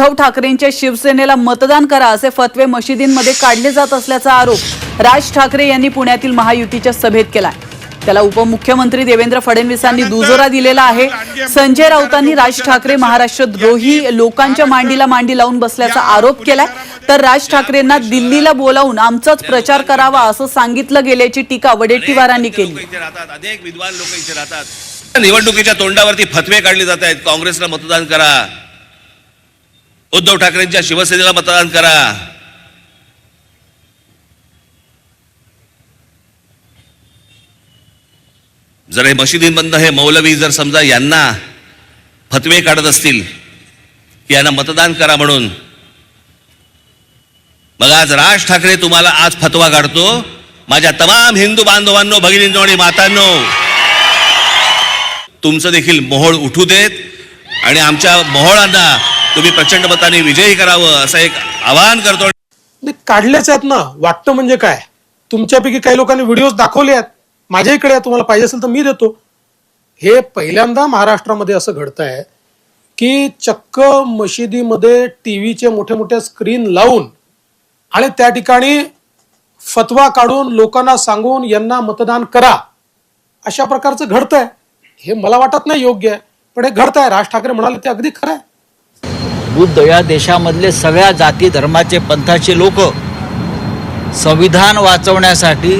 उद्धव ठाकरेंच्या शिवसेनेला मतदान करा असे फतवे मशिदींमध्ये काढले जात असल्याचा आरोप राज ठाकरे यांनी पुण्यातील महायुतीच्या सभेत केलाय. त्याला उपमुख्यमंत्री देवेंद्र फडणवीसांनी दुजोरा दिलेला आहे. संजय राऊतांनी राज ठाकरे महाराष्ट्र द्रोही लोकांच्या मांडीला मांडी लावून बसल्याचा आरोप केलाय. तर राज ठाकरेंना दिल्लीला बोलावून आमचाच प्रचार करावा असं सांगितलं गेल्याची टीका वडेट्टीवारांनी केली अनेक विद्वान लोक इथे राहतात. निवडणुकीच्या तोंडावरती फतवे काढले जात आहेत. काँग्रेसला मतदान करा. उद्धव ठाकरेंच्या शिवसेनेला मतदान करा. जर हे मशिदींमधनं हे मौलवी जर समजा यांना फतवे काढत असतील की यांना मतदान करा म्हणून. मग आज राज ठाकरे तुम्हाला आज फतवा काढतो. माझ्या तमाम हिंदू बांधवांनो भगिनींनो आणि मातांनो तुमचं देखील मोहोळ उठू देत आणि आमच्या मोहोळांना तुम्ही प्रचंड मताने विजयी करावं असं एक आवाहन करतो. नाही, काढलेच आहेत ना. वाटतं म्हणजे काय? तुमच्यापैकी काही लोकांनी व्हिडिओज दाखवले आहेत. माझ्या इकडे तुम्हाला पाहिजे असेल तर मी देतो. हे पहिल्यांदा महाराष्ट्रामध्ये असं घडत आहे की चक्क मशिदीमध्ये टी व्हीचे मोठे मोठे स्क्रीन लावून आणि त्या ठिकाणी फतवा काढून लोकांना सांगून यांना मतदान करा. अशा प्रकारचं घडतंय. आहे हे मला वाटत नाही योग्य आहे. पण हे घडत आहे राज ठाकरे म्हणाले ते अगदी खरं आहे. बुद्ध या देशामधले सगळ्या जाती धर्माचे पंथाचे लोक संविधान वाचवण्यासाठी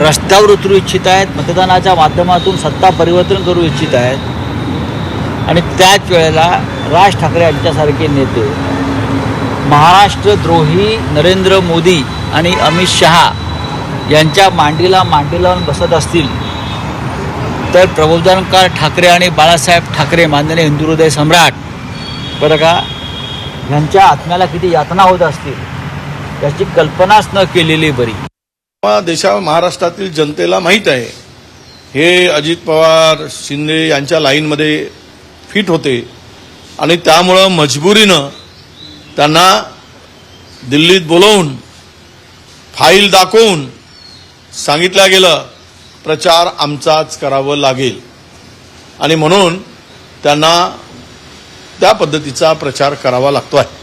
रस्त्यावर उतरू इच्छित आहेत मतदानाच्या माध्यमातून सत्ता परिवर्तन करू इच्छित आहेत. आणि त्याच वेळेला राज ठाकरे यांच्यासारखे नेते महाराष्ट्र द्रोही नरेंद्र मोदी आणि अमित शहा यांच्या मांडीला मांडी लावून बसत असतील तर प्रबोधनकार ठाकरे आणि बाळासाहेब ठाकरे माननीय हिंदू हृदय सम्राट बरं का? ह्यांच्या आत्म्याला किती यातना होत असतील? याची कल्पनाच न केलेली बरी. किंवा देशा महाराष्ट्रातील जनतेला माहीत आहे हे अजित पवार शिंदे यांच्या लाईनमध्ये फिट होते. आणि त्यामुळं मजबुरीनं त्यांना दिल्लीत बोलवून फाईल दाखवून सांगितलं गेलं प्रचार आमचाच करावं लागेल. आणि म्हणून त्यांना त्या पद्धतीचा प्रचार करावा लागतो आहे.